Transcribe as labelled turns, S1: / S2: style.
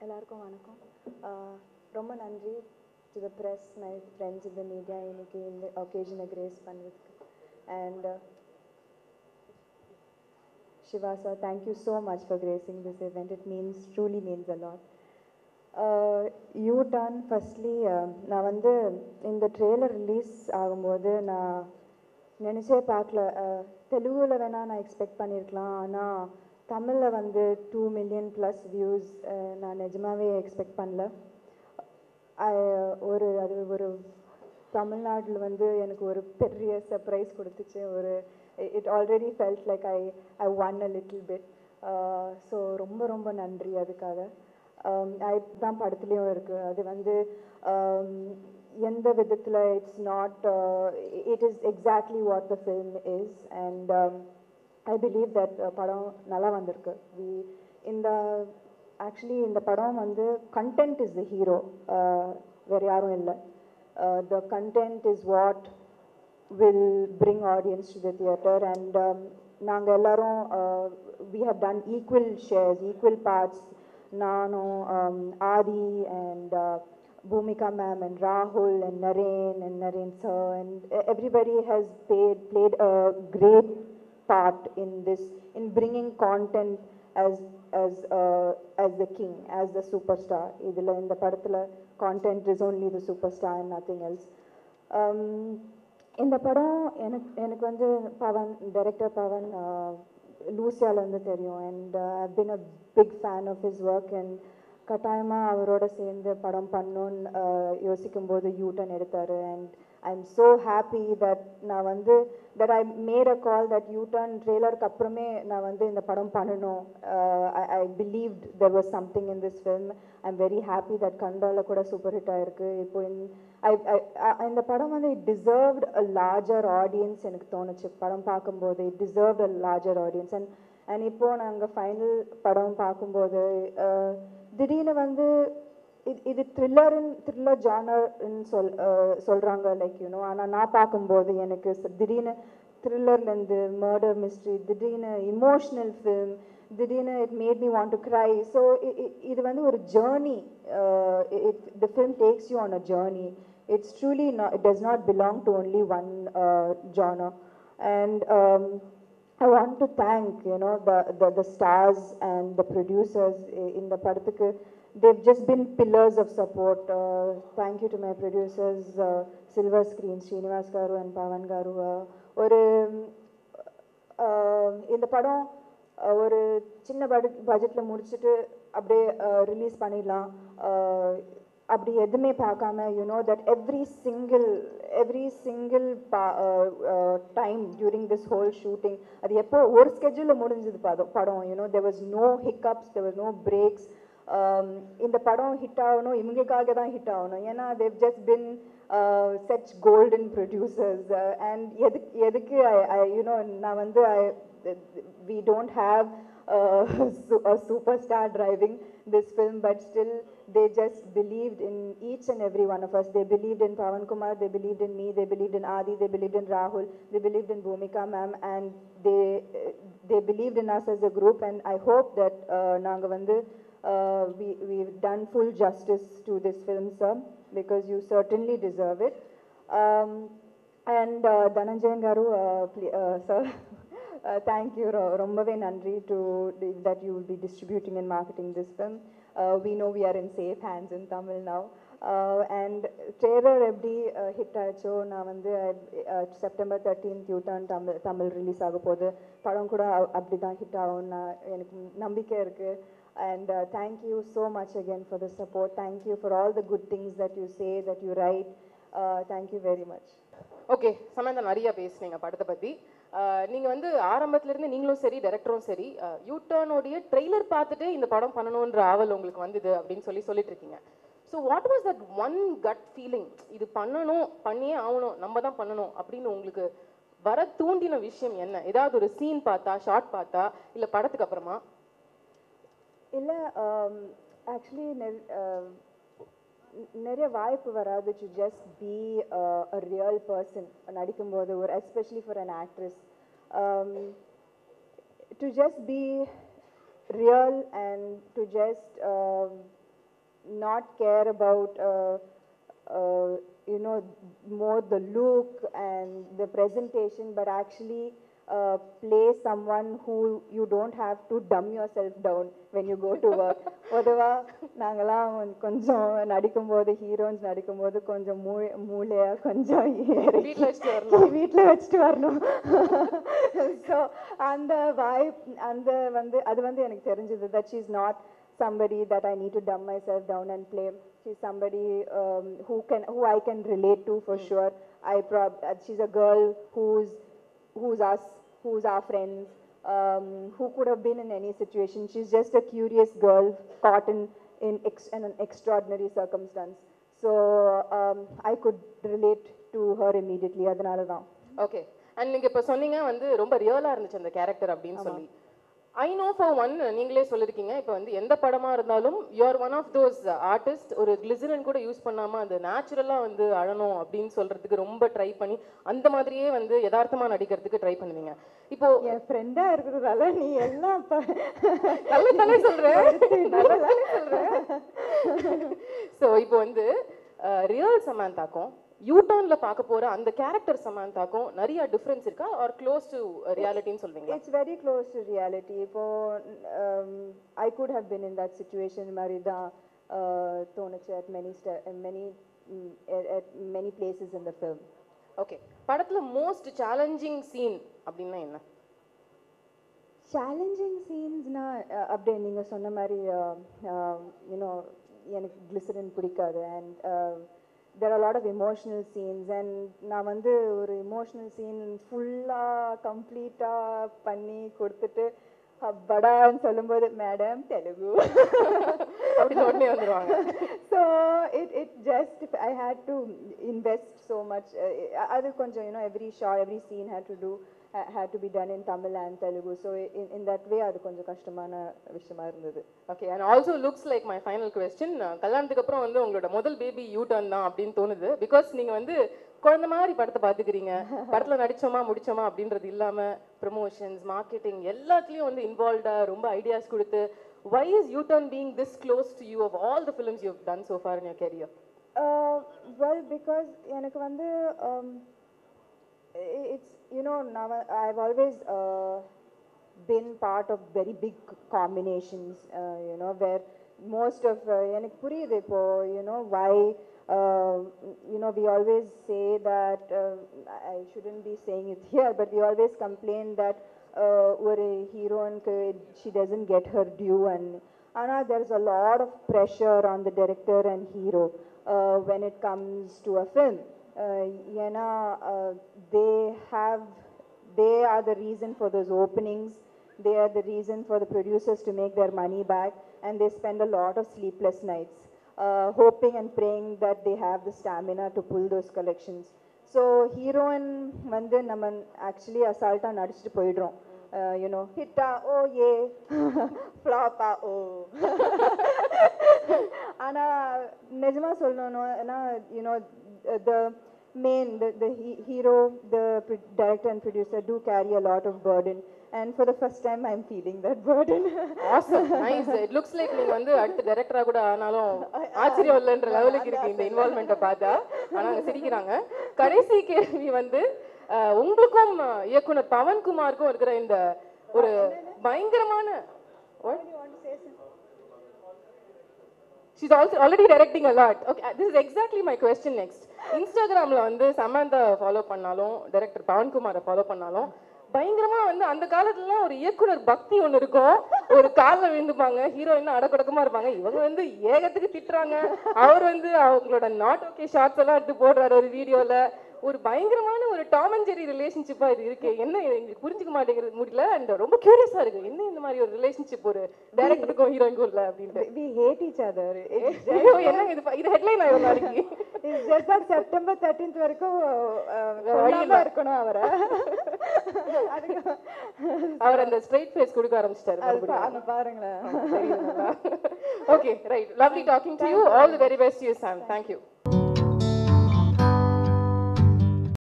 S1: எல்லாருக்கும் வணக்கம். ரொம்ப நன்றி to the press my friends இந்த மீடியா இன்னைக்கு இந்த ஒகேஷனை கிரேஸ் பண்ணுறதுக்கு and Siva sir thank you so much for for this event it means truly means means a lot. Uh, U-turn, நான் வந்து இந்த ட்ரெய்லர் ரிலீஸ் ஆகும்போது நான் நினச்சே பார்க்கல. தெலுங்கில் வேணால் நான் எக்ஸ்பெக்ட் பண்ணியிருக்கலாம் ஆனால் தமிழில் வந்து டூ மில்லியன் ப்ளஸ் வியூஸ் நான் நிஜமாவே எக்ஸ்பெக்ட் பண்ணல. ஒரு அது ஒரு தமிழ்நாட்டில் வந்து எனக்கு ஒரு பெரிய சர்ப்ரைஸ் கொடுத்துச்சு. ஒரு it already felt like I I won a little bit so ரொம்ப ரொம்ப நன்றி அதுக்காக. ஐ தான் படத்துலேயும் இருக்குது அது வந்து எந்த விதத்தில் it's not it is exactly what the film is and I believe that படம் நல்லா வந்திருக்கு. வி இந்த ஆக்சுவலி இந்த படம் வந்து கண்டென்ட் இஸ் த ஹீரோ வேறு யாரும் இல்லை. The content is what will bring audience to the theatre and நாங்கள் எல்லோரும் we have done equal shares equal parts நானும் um, Aadhi and Bhumika uh, ma'am and Rahul and Naren and Naren sir and everybody has paid, played a great part in this, in bringing content as, as, uh, as the king, as the superstar. இதில் இந்த படத்தில் content is only the superstar and nothing else. Um, இந்த படம் எனக்கு எனக்கு வந்து Pawan director Pawan uh, லூசியாலேருந்து தெரியும் and I been a big fan of his work and கட்டாயமாக அவரோட சேர்ந்து படம் பண்ணணும்னு uh, யோசிக்கும்போது யூட்டன் எடுத்தார் and I am so happy that நான் வந்து that I made a call that U Turn ட்ரெய்லருக்கு அப்புறமே நான் வந்து இந்த படம் பண்ணணும். I believe there was something in this film I am very happy that கண்டாவில் கூட சூப்பர் ஹிட் ஆயிருக்கு. இப்போ ஐ இந்த படம் வந்து it deserved a larger audience எனக்கு தோணுச்சு. படம் பார்க்கும்போது it deserved a larger audience and and இப்போது நாங்கள் ஃபைனல் படம் பார்க்கும்போது uh, திடீர்னு வந்து இது இது த்ரில்லர்னு த்ரில்லர் ஜானர்னு சொல் அஹ் சொல்றாங்க. லைக் யூனோ ஆனால் நான் பார்க்கும்போது எனக்கு ச- திடீர்னு த்ரில்லர்லேருந்து மர்டர் மிஸ்ட்ரி திடீர்னு இமோஷ்னல் ஃபிலிம் திடீர்னு it made me want to cry so இது வந்து ஒரு journey it the film takes you on a journey it's truly not it does not belong to only one genre and I want to thank, you know, the, the, the stars and the producers i- in the படத்துக்கு they've just been pillars of support. Uh, thank you to my producers, uh, Silver Screen, Srinivas Garu and Pavan Garu. Uh, ஒரு uh, um, இந்த படம் uh, ஒரு சின்ன budget பட்ஜெட்டில் முடிச்சுட்டு அப்படியே uh, release பண்ணிடலாம் அப்படி எதுவுமே பார்க்காம you know that every single every single time during this whole shooting அது எப்போ ஒரு ஸ்கெட்யூலில் முடிஞ்சது படம் படம் you know there was no hiccups there was no breaks இந்த படம் ஹிட் ஆகணும் இவங்களுக்காக தான் ஹிட் ஆகணும் ஏன்னா they've just been such golden producers and எதுக்கு எதுக்கு யூனோ நான் வந்து ஐ we don't have uh, su- a superstar driving this film, but still they just believed in each and every one of us. They believed in Pavan Kumar, they believed in me, they believed in Adi, they believed in Rahul, they believed in Bhumika ma'am, and they uh, they believed in us as a group. And I hope that uh, நாங்க வந்து uh, we we've done full justice to this film, sir, because you certainly deserve it. Um, and uh, Dhananjayan Garu, uh, ple- uh, sir, uh, thank you, Rombave Nandri, to that you will be distributing and marketing this film. Uh, we know we are in safe hands in Tamil now. Uh, and trailer எப்படி hit ஆச்சோ நான் வந்து September thirteenth U Turn Tamil Tamil release ஆக போகுது படம் கூட அ- அப்படி தான் ஹிட் ஆகும் நான் எனக்கு நம்பிக்கை இருக்குது and uh, thank you so much again for the support. Thank you for all the good things that you say that you write. Uh, thank you very much.
S2: Okay Samantha நிறையா பேசுனீங்க படத்தை பற்றி uh, நீங்கள் வந்து ஆரம்பத்துலேருந்து நீங்களும் சரி டைரக்டரும் சரி uh, யூட்டர்னோடைய ட்ரெய்லர் பார்த்துட்டு இந்த படம் பண்ணணுன்ற ஆவல் உங்களுக்கு வந்தது அப்படின்னு சொல்லி சொல்லிட்டு இருக்கீங்க so what was that one cut feeling இது பண்ணணும் பண்ணியே ஆகணும் நம்ம தான் பண்ணணும் அப்படின்னு உங்களுக்கு வர தூண்டின விஷயம் என்ன? ஏதாவது ஒரு சீன் பார்த்தா ஷார்ட் பார்த்தா இல்லை படத்துக்கு அப்புறமா?
S1: இல்லை ஆக்சுவலி நிறைய வாய்ப்பு வராது to just be a real person நடிக்கும்போது ஒரு especially for an actress to just be real and to just um, not care about uh, uh, you know more the look and the presentation but actually uh, play someone who you don't have to dumb yourself down when you go to work பொதுவா நாங்கெல்லாம் கொஞ்சம் நடிக்கும்போது heroines நடிக்கும்போது கொஞ்சம் மூ மூளையா கொஞ்சம் ஏறி
S2: வீட்ல வச்சுட்டு வரணும்
S1: வீட்டில் வச்சுட்டு வரணும் ஸோ அந்த வாய்ப் அந்த வந்து அது வந்து எனக்கு தெரிஞ்சது that she is not somebody that I need to dumb myself down and play. She's somebody um, who can who I can relate to for sure. I prob uh, she's a girl who's who's us, who's our friends, um, who could have been in any situation. She's just a curious girl caught in in, ex- in an extraordinary circumstance. So um, I could relate to her immediately. அதனால தான்
S2: okay and நீங்க இப்ப சொன்னீங்க வந்து ரொம்ப ரியலா இருந்துச்சு அந்த கேரக்டர் அப்படின்னு சொல்லி ஐ நோ ஃபார் ஒன் நீங்களே சொல்லிருக்கீங்க இப்போ வந்து எந்த படமா இருந்தாலும் you're one of those artist ஒரு கிளிசரின் கூட யூஸ் பண்ணாம அது நேச்சுரலா வந்து அழணும் அப்படின்னு சொல்றதுக்கு ரொம்ப ட்ரை பண்ணி அந்த மாதிரியே வந்து யதார்த்தமா நடிக்கிறதுக்கு ட்ரை பண்ணுவீங்க. இப்போ
S1: என் ஃப்ரெண்டா இருக்கிறதால நீ எல்லாம் ப-
S2: நல்ல தானே சொல்றேன் ஸோ இப்போ வந்து ரியல் சமாந்தாக்கும். யூடர்ன்ல பார்க்க போற அந்த கேரக்டர் சமாந்தாக்கும் நிறைய டிஃபரன்ஸ் இருக்கா? ஆர் க்ளோஸ் டு ரியாலிட்டின்னு சொல்வீங்களா
S1: It's very close to reality. இப்போ I could have been in that situation மாதிரி தான் uh, தோணுச்சு sta- many mm, at, at many places in the film.
S2: Okay படத்துல மோஸ்ட் சேலஞ்சிங் சீன் அப்படின்னா என்ன?
S1: சேலஞ்சிங் சீன்ஸ்னா அப்படியே நீங்கள் சொன்ன மாதிரி யூனோ எனக்கு கிளிசரின் பிடிக்காது. And there are lot of emotional scenes and நான் வந்து ஒரு எமோஷ்னல் சீன் ஃபுல்லாக கம்ப்ளீட்டாக பண்ணி கொடுத்துட்டு படான்னு சொல்லும்போது மேடம் தெலுங்கு
S2: அப்படின்னு உடனே
S1: so it it just I had to invest so much. Uh, அது கொஞ்சம் shot, every scene had to do ha- had to be done in Tamil and Telugu. So in, in that way அது கொஞ்சம் கஷ்டமான விஷயமா இருந்தது.
S2: Okay and also looks like my final question கல்யாணத்துக்கு அப்புறம் வந்து உங்களோட முதல் பேபி யூ டர்ன் தான் அப்படின்னு தோணுது பிகாஸ் நீங்க வந்து குழந்தை மாதிரி படத்தை பார்த்துக்கிறீங்க. படத்தில் நடிச்சோமா முடிச்சோமா அப்படின்றது இல்லாமல் ப்ரமோஷன்ஸ் மார்க்கெட்டிங் எல்லாத்துலேயும் வந்து இன்வால்வ்டாக ரொம்ப ஐடியாஸ் கொடுத்து why is U Turn being this close to you of all the films you done so far in your
S1: career well because எனக்கு வந்து um, it's you know it's I always now part of very big combinations of very where most of எனக்கு புரியுது இப்போ you know why Um, you know, we always say that, uh, I shouldn't be saying it here, but we always complain that uh, we're a hero and she doesn't get her due. And Anna, there's a lot of pressure on the director and hero uh, when it comes to a film. Uh, Yena, they have, they are the reason for those openings. They are the reason for the producers to make their money back and they spend a lot of sleepless nights. Uh, hoping and praying that they have the stamina to pull those collections so heroine வந்து நம்ம actually அசால்ட்டாக நடிச்சுட்டு போயிடுறோம் you know ஹிட்டா ஓ ஏ ஃப்ளாப்பா ஓ ஆனா நிஜமா சொல்லணும்னா you know the main the, the he- hero the director and producer do carry a lot of burden. And for the first time i'm feeling that burden.
S2: Awesome nice it looks like நீங்க வந்து அடுத்த டைரக்டரா கூட ஆனாலும் ஆச்சரியம் இல்லைன்ற லெவலுக்கு இருக்கு இந்த இன்வால்மெண்ட்டை பார்த்தா. ஆனா அவங்க சிரிக்கிறாங்க. கடைசி கேள்வி வந்து உங்களுக்கும் இயக்குனர் பவன்குமாருக்கும் இருக்கிற இந்த ஒரு பயங்கரமான What? She's also already directing a lot. Okay, exactly this is exactly my question next. இன்ஸ்டாகிராம்ல வந்து சமந்தா ஃபாலோ பண்ணாலும் டைரக்டர் பவன்குமாரை ஃபாலோ பண்ணாலும் பயங்கரமா வந்து அந்த காலத்துலலாம் ஒரு இயக்குனர் பக்தி ஒண்ணு இருக்கும் ஒரு காலில் விழுந்துப்பாங்க ஹீரோயின் அடக்கடக்கமா இருப்பாங்க இவங்க வந்து ஏகத்துக்கு திட்டுறாங்க அவர் வந்து அவங்களோட நாட் ஓகே ஷார்ட்ஸ் எல்லாம் எடுத்து போடுறாரு ஒரு வீடியோல ஒரு பயங்கரமான ஒரு டாம் அண்ட் ஜெரி ரிலேஷன்ஷிப்பா இது இருக்கு. என்ன எங்களுக்கு புரிஞ்சுக்க மாட்டேங்கிறது முடியல. அண்ட் ரொம்ப கியூரியஸா இருக்கு. என்ன இந்த மாதிரி ஒரு ரிலேஷன்ஷிப் ஒரு டைரக்டருக்கும் ஹீரோயினுக்கும் இல்ல அப்படின்ட்டு.
S1: Each other. It's
S2: ஐயோ என்ன இது? இது ஹெட்லைன் ஆயிரும் நாளைக்கு.
S1: that செப்டம்பர் தேர்ட்டீன்த் வரைக்கும்
S2: இல்ல.
S1: இருக்கணும் அவரை.
S2: அவர் அந்த ஸ்ட்ரைட் ஃபேஸ் கொடுக்க ஆரம்பிச்சிட்டாரு
S1: அது பாருங்களேன்.
S2: Okay right lovely talking to you all the very best you Sam thank you